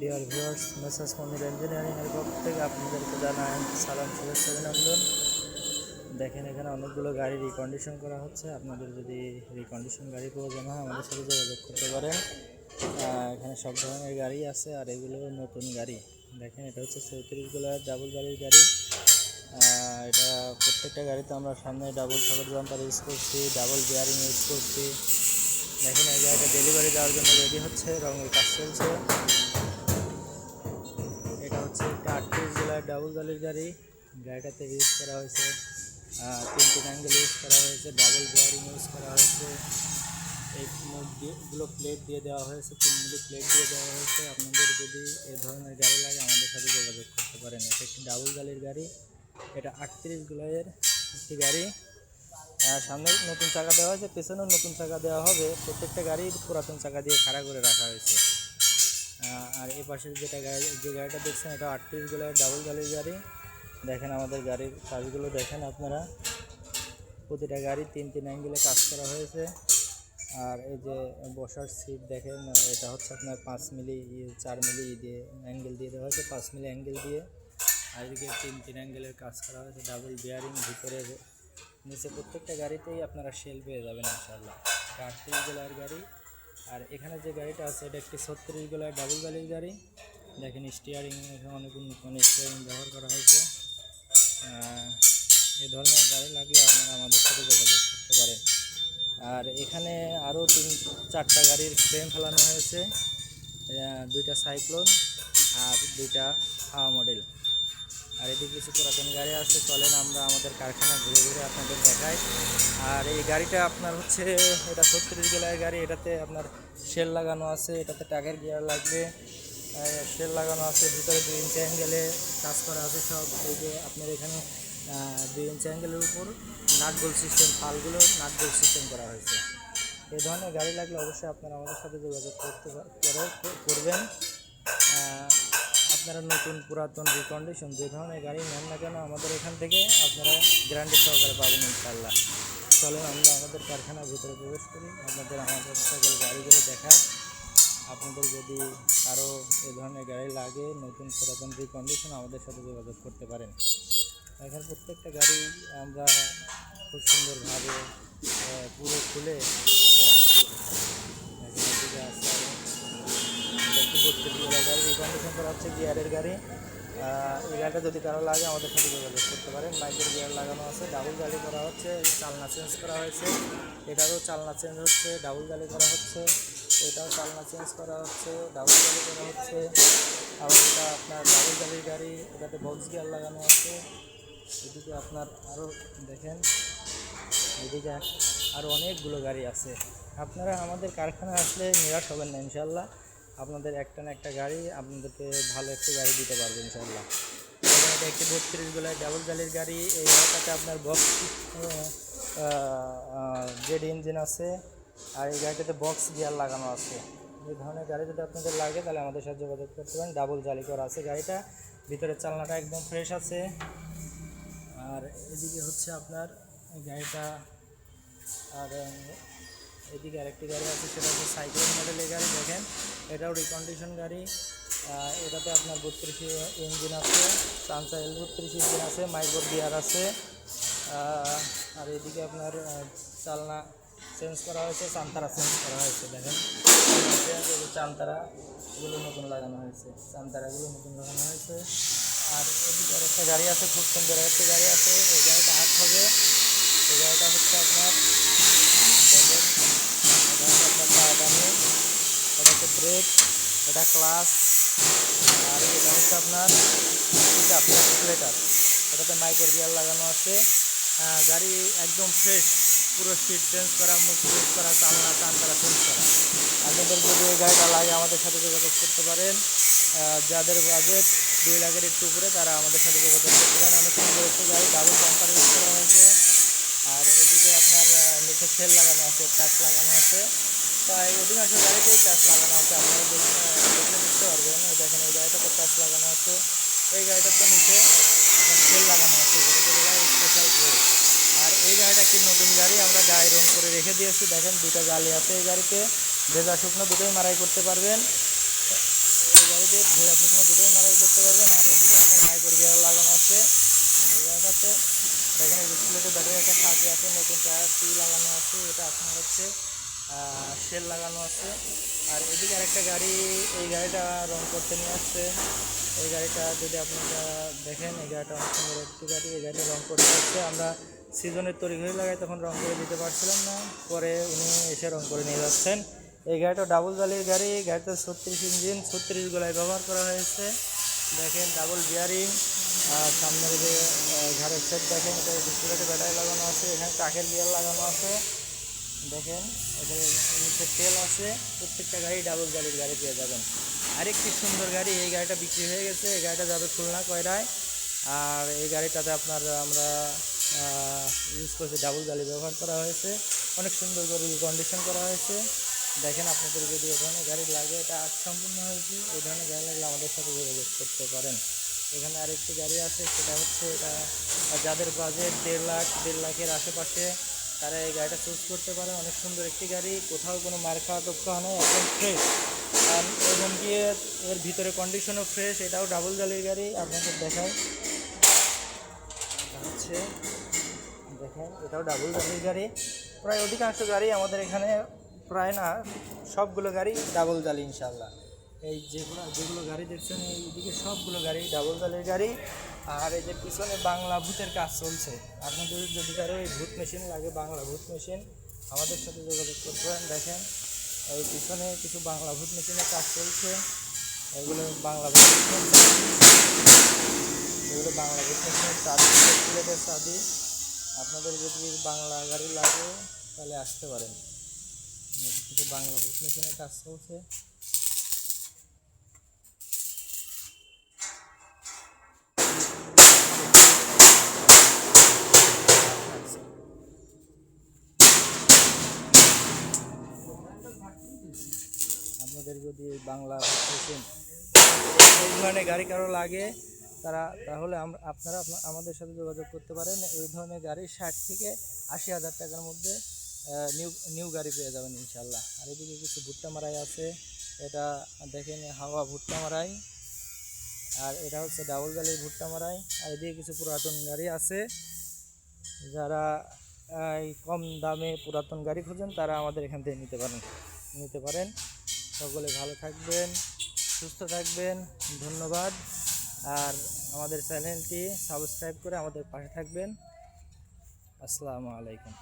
Dear viewers মেসাজ মনির ইঞ্জিনিয়ারিংয়ের পক্ষ থেকে আপনাদেরকে জানাই সালাম, শুভেচ্ছা, অভিনন্দন। দেখেন, এখানে অনেকগুলো গাড়ি রিকন্ডিশন করা হচ্ছে। আপনাদের যদি রিকন্ডিশন গাড়ি প্রয়োজন হয়, আমাদের সাথে যোগাযোগ করতে পারেন। এখানে সব ধরনের গাড়ি আছে, আর এগুলো নতুন গাড়ি। দেখেন, এটা হচ্ছে চৌত্রিশ গোলার ডাবল গাড়ির গাড়ি এটা প্রত্যেকটা গাড়িতে আমরা সামনে ডাবল সাপোর্ট জাম্পার ইউজ করছি ডাবল বিয়ারিং ইউজ করছি। দেখেন, এই গাড়িটা ডেলিভারি দেওয়ার জন্য রেডি হচ্ছে, রঙের কাজ চলছে। ডাবল গালির গাড়ি, গাড়িটাতে ইউজ করা হয়েছে। তিনটে অ্যাঙ্গেল ইউজ করা হয়েছে ডাবল বিয়ারিং ইউজ করা হয়েছে। এই গুলো প্লেট দিয়ে দেওয়া হয়েছে, তিন মিলি প্লেট দিয়ে দেওয়া হয়েছে। আপনাদের যদি এ ধরনের গাড়ি লাগে, আমাদের সাথে যোগাযোগ করতে পারেন। এটা একটি ডাবল গালির গাড়ি। এটা আটত্রিশ গুলাইয়ের একটি গাড়ি। সামনে নতুন চাকা দেওয়া হয়েছে পেছনেও নতুন চাকা দেওয়া হবে। প্রত্যেকটা গাড়ি পুরাতন চাকা দিয়ে খাড়া করে রাখা হয়েছে। পাশের যেটা গাড়ি যে গাড়িটা দেখছেন, এটা আটত্রিশগুলার ডাবল গাড়ির গাড়ি। দেখেন আমাদের গাড়ির কাজগুলো দেখেন আপনারা। প্রতিটা গাড়ি তিন তিন অ্যাঙ্গেলে কাজ করা হয়েছে। আর এই যে বসার সিট দেখেন, এটা হচ্ছে আপনার পাঁচ মিলি, চার মিলি দিয়ে অ্যাঙ্গেল দিয়ে দেওয়া হয়েছে, পাঁচ মিলি অ্যাঙ্গেল দিয়ে। আর এদিকে তিন তিন অ্যাঙ্গেলের কাজ করা হয়েছে ডাবল বিয়ারিং ভিতরে নিচে প্রত্যেকটা গাড়িতেই আপনারা সেল পেয়ে যাবেন ইনশাল্লাহ এটা আটত্রিশ গাড়ি। আর এখানে যে গাড়িটা আছে, এটা একটি ছত্রিশ জেলার ডাবল গাড়ির গাড়ি। দেখেন স্টিয়ারিং এখানে অনেক উন্নত স্টিয়ারিং ব্যবহার করা হয়েছে। এ ধরনের গাড়ি লাগলে আপনারা আমাদের সাথে যোগাযোগ করতে পারেন। আর এখানে আরও তিন, চারটা গাড়ির ফ্রেম ফেলানো হয়েছে। দুইটা সাইক্লোন আর দুইটা হাওয়া মডেল আর এদিকে কিছু পুরাতন গাড়ি আসছে, চলেন আমরা আমাদের কারখানা ঘুরে ঘুরে আপনাদের দেখাই। আর এই গাড়িটা আপনার হচ্ছে, এটা ছত্রিশ গেলার গাড়ি, এটাতে আপনার শেল লাগানো আছে, এটাতে টাকের গিয়ার লাগবে। শেল লাগানো আছে, ভিতরে দুই ইঞ্চি অ্যাঙ্গেলে কাজ করা আছে সব। এই যে আপনার এখানে দুই ইঞ্চি অ্যাঙ্গেলের উপর নাট গোল সিস্টেম ফালগুলো নাট গোল সিস্টেম করা হয়েছে। এই ধরনের গাড়ি লাগলে অবশ্যই আপনারা আমাদের সাথে যোগাযোগ করতে করবেন। আপনারা নতুন পুরাতন রিকন্ডিশন যে ধরনের গাড়ি নেন না কেন, আমাদের এখান থেকে আপনারা গ্যারান্টি সহকারে পাবেন ইনশাল্লাহ চলেন আমরা আমাদের কারখানার ভিতরে প্রবেশ করি, আপনাদের আমাদের সকল গাড়িগুলো দেখায় আপনাদের যদি কারও এ ধরনের গাড়ি লাগে, নতুন পুরাতন রিকন্ডিশন আমাদের সাথে যোগাযোগ করতে পারেন। এখানে প্রত্যেকটা গাড়ি আমরা খুব সুন্দরভাবে পুরো খুলে মেরামত করি। বত্রিশ রিকন্ডিশন করা হচ্ছে গিয়ারের গাড়ি এই গাড়িটা যদি কারও লাগে আমাদের সাথে যোগাযোগ করতে পারেন বাইকের গিয়ার লাগানো আছে ডাবল গাড়ি করা হচ্ছে চালনা চেঞ্জ করা হয়েছে এটারও চালনা চেঞ্জ হচ্ছে ডাবল গাড়ি করা হচ্ছে এটাও চালনা চেঞ্জ করা হচ্ছে ডাবল গাড়ি করা হচ্ছে আবার এটা আপনার ডাবল গাড়ির গাড়ি এটাতে বক্স গিয়ার লাগানো আছে এদিকে আপনার আরও দেখেন এদিকে আরও অনেকগুলো গাড়ি আছে আপনারা আমাদের কারখানা আসলে নিরাশ হবেন না ইনশাল্লাহ আপনাদের একটা না একটা গাড়ি, আপনাদেরকে ভালো একটা গাড়ি দিতে পারবে ইনশাল্লাহ এটা একটি বত্রিশ গোলায় ডাবল গাড়ির গাড়ি। এই গাড়িটাতে আপনার বক্স জেড ইঞ্জিন আছে, আর এই গাড়িটাতে বক্স গিয়ার লাগানো আছে। এই ধরনের গাড়ি যদি আপনাদের লাগে, তাহলে আমাদের সাথে যোগাযোগ করতে পারেন। ডাবল জালি করা আছে গাড়িটা। ভিতরে চালনাটা একদম ফ্রেশ আছে। আর এদিকে হচ্ছে আপনার গাড়িটা, আর এদিকে আরেকটি গাড়ি আছে, সেটা হচ্ছে সাইকেল মডেলের গাড়ি, দেখেন। এটাও রিকন্ডিশন গাড়ি। এটাতে আপনার বত্রিশ ইঞ্জিন আছে চান্সা এল বত্রিশ ইঞ্জিন আছে মাইক্রো গিয়ার আছে। আর এদিকে আপনার চালনা চেঞ্জ করা হয়েছে চান্তারা চেঞ্জ করা হয়েছে, দেখেন। চান্তারা এগুলো নতুন লাগানো হয়েছে চান্তারাগুলো নতুন লাগানো হয়েছে। আর এদিকে আরেকটা গাড়ি আছে, খুব সুন্দর একটা গাড়ি আছে এই গাড়িটা হাট হবে। এই গাড়িটা হচ্ছে আপনার দেখেন, এটা হচ্ছে আপনার পায়দানি ব্রেক এটা ক্লাস আর এটা হচ্ছে আপনার পিকআপ এটাতে মাইকের গিয়ার লাগানো আছে। গাড়ি একদম ফ্রেশ পুরো সিট চেঞ্জ করা, মুখ চেঞ্জ করা, চালনা চান্তারা চেঞ্জ করা। আপনাদের যদি এই গাড়িটা লাগে, আমাদের সাথে যোগাযোগ করতে পারেন। যাদের বাজেট দুই লাখের একটু উপরে, তারা আমাদের সাথে যোগাযোগ করতে পারেন। অনেক সুন্দর একটি গাড়ি ডাবল ইউজ করা হয়েছে। আর এদিকে আপনার নিচে সেল লাগানো আছে টাচ লাগানো আছে। প্রায় অধিকাংশ গাড়িতেই টাচ লাগানো আছে। আপনারা দেখে, দেখলে বুঝতে পারবেন, এই দেখেন এই গাড়িটাতে টাচ লাগানো আছে। এই গাড়িটাতে নিচে আপনার সেল লাগানো আছে স্পেশাল প্রো আর এই গাড়িটা একটি নতুন গাড়ি, আমরা গায়ে রং করে রেখে দিয়েছি। দেখেন দুটো গালি আছে এই গাড়িতে। ভেজা শুকনো দুটোই মারাই করতে পারবেন। এই গাড়িতে ভেজা শুকনো দুটোই মারাই করতে পারবেন। আর এদিকে আপনার হাইপার গিয়ার লাগানো আছে এই জায়গাটাতে। দেখেন এই ডিসপ্লেতে ব্যাটারি একটা থাকে আছে নতুন টায়ার টি লাগানো আছে। এটা আপনার হচ্ছে শেল লাগানো আছে। আর এদিকে আরেকটা গাড়ি, এই গাড়িটা রং করতে নিয়ে আসছে। এই গাড়িটা যদি আপনারা দেখেন, এই গাড়িটা অনেক সুন্দর একটি গাড়ি। এই গাড়িটা রং করতে আসছে। আমরা সিজনের তৈরি হয়ে লাগাই, তখন রং করে দিতে পারছিলাম না। পরে উনি এসে রং করে নিয়ে যাচ্ছেন। এই গাড়িটা ডাবল জালির গাড়ি। গাড়িতে ছত্রিশ ইঞ্জিন ছত্রিশ গোলায় ব্যবহার করা হয়েছে। দেখেন ডাবল বিয়ারিং আর সামনের যে ঘাড়ের সেট দেখেন, এটা ডিসপ্লেতে ব্যাটারি লাগানো আছে। এখানে টাকের বিয়ার লাগানো আছে। দেখেন, এদের নিচে তেল আছে, প্রত্যেকটা গাড়ি ডাবল গাড়ির গাড়ি পেয়ে যাবেন। আরেকটি সুন্দর গাড়ি, এই গাড়িটা বিক্রি হয়ে গেছে, এই গাড়িটা যাবে খুলনা কয়রায়। আর এই গাড়িটাতে আপনার আমরা ইউজ করছি ডাবল গাড়ি ব্যবহার করা হয়েছে। অনেক সুন্দর করে কন্ডিশন করা হয়েছে। দেখেন আপনাদের যদি এ ধরনের গাড়ি লাগে, এটা আজ সম্পূর্ণ হয়েছে, এই ধরনের গাড়ি লাগলে আমাদের সাথে যোগাযোগ করতে পারেন। এখানে আরেকটি গাড়ি আছে, সেটা হচ্ছে এটা, যাদের বাজেট দেড় লাখ, দেড় লাখের আশেপাশে তারা এই গাড়িটা চুজ করতে পারে। অনেক সুন্দর একটি গাড়ি। কোথাও কোনো মার খাওয়া টোক্কা নেই একদম ফ্রেশ আর এবং এর- এর ভিতরে কন্ডিশনও ফ্রেশ এটাও ডাবল জালির গাড়ি। আপনাদের দেখায় হচ্ছে দেখেন এটাও ডাবল জালির গাড়ি। প্রায় অধিকাংশ গাড়ি আমাদের এখানে, প্রায় না, সবগুলো গাড়ি ডাবল জালি ইনশাল্লাহ এই যেগুলো যেগুলো গাড়ি দেখছেন এইদিকে সবগুলো গাড়ি ডাবল জালির গাড়ি, আর এই যে পিছনে বাংলা ভূতের কাজ চলছে। আপনাদের যদি কারও এই ভূত মেশিন লাগে, বাংলা ভূত মেশিন আমাদের সাথে যোগাযোগ করতে পারেন দেখেন। এই পিছনে কিছু বাংলা ভূত মেশিনের কাজ চলছে। এগুলো বাংলা ভূত এগুলো বাংলা ভূত মেশিনের চাবি সিলেটের চাবি। আপনাদের যদি বাংলা গাড়ি লাগে, তাহলে আসতে পারেন। কিছু বাংলা ভূত মেশিনের কাজ চলছে। আপনাদের যদি বাংলা মেশিন এই ধরনের গাড়ি কারও লাগে, তারা তাহলে আপনারা আমাদের সাথে যোগাযোগ করতে পারেন। এই ধরনের গাড়ি ষাট থেকে আশি হাজার টাকার মধ্যে নিউ নিউ গাড়ি পেয়ে যাবেন ইনশাল্লাহ আর এদিকে কিছু ভুট্টা মারাই আছে। এটা দেখেন, হাওয়া ভুট্টা মারাই। আর এটা হচ্ছে ডাবল গালির ভুট্টা মারাই। আর এদিকে কিছু পুরাতন গাড়ি আছে। যারা এই কম দামে পুরাতন গাড়ি খুঁজেন, তারা আমাদের এখান থেকে নিতে পারেন নিতে পারেন। সকলে ভালো থাকবেন, সুস্থ থাকবেন, ধন্যবাদ। আর আমাদের চ্যানেলটি সাবস্ক্রাইব করে আমাদের পাশে থাকবেন। আসসালামু আলাইকুম।